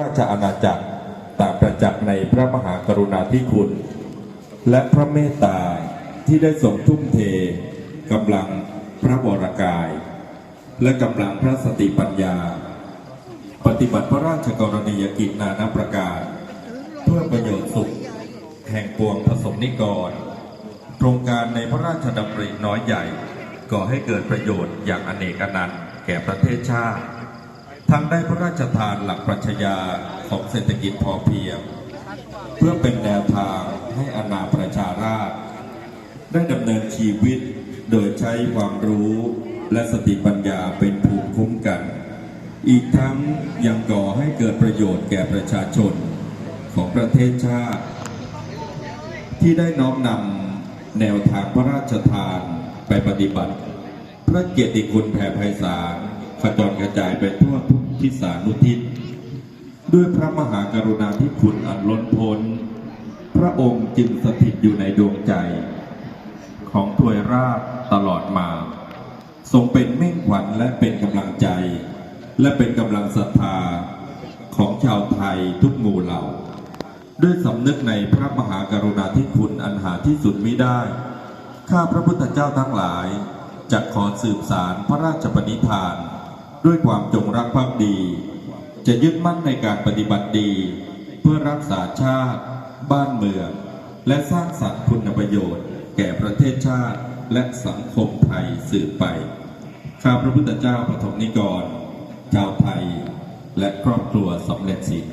ราชอาณาจักรต่ามประจักษ์ในพระมหากรุณาธิคุณ และพระเมตตาที่ได้ทรงทุ่มเทกำลังพระวรกาย และกำลังพระสติปัญญา ปฏิบัติพระราชกรณียกิจนานาประการ เพื่อประโยชน์สุข แห่งปวงผสมนิกรโครงการในพระราชดำริน้อยใหญ่ก่อให้เกิดประโยชน์อย่างอเนกอนันต์แก่ประเทศชาติ ทั้งได้พระราชทานหลักปรัชญาของเศรษฐกิจพอเพียง เพื่อเป็นแนวทางให้อาณาประชาราษฎรได้ดำเนินชีวิตโดยใช้ความรู้และสติปัญญาเป็นภูมิคุ้มกัน อีกทั้งยังก่อให้เกิดประโยชน์แก่ประชาชนของประเทศชาติ ที่ได้น้อมนำแนวทางพระราชทานไปปฏิบัติ พระเกียรติคุณแผ่ไพศาล ขจรกระจายไปทั่วทุกทิศานุทิศ ด้วยพระมหากรุณาธิคุณอันล้นพ้น พระองค์จึงสถิตอยู่ในดวงใจ ของถวยราชตลอดมา ทรงเป็นเม่งขวัญและเป็นกำลังใจ และเป็นกำลังศรัทธาของชาวไทยทุกหมู่เหล่า ด้วยสำนึกในพระมหากรุณาธิคุณอันหาที่สุดมิได้ ข้าพระพุทธเจ้าทั้งหลายจะขอสืบสารพระราชปณิธาน ด้วยความจงรักภักดี จะยึดมั่นในการปฏิบัติดี เพื่อรักษาชาติ บ้านเมือง และสร้างสรรค์คุณประโยชน์ แก่ประเทศชาติและสังคมไทยสืบไป ข้าพระพุทธเจ้าปฐมนิกร ชาวไทย และครอบครัวสำเร็จสินข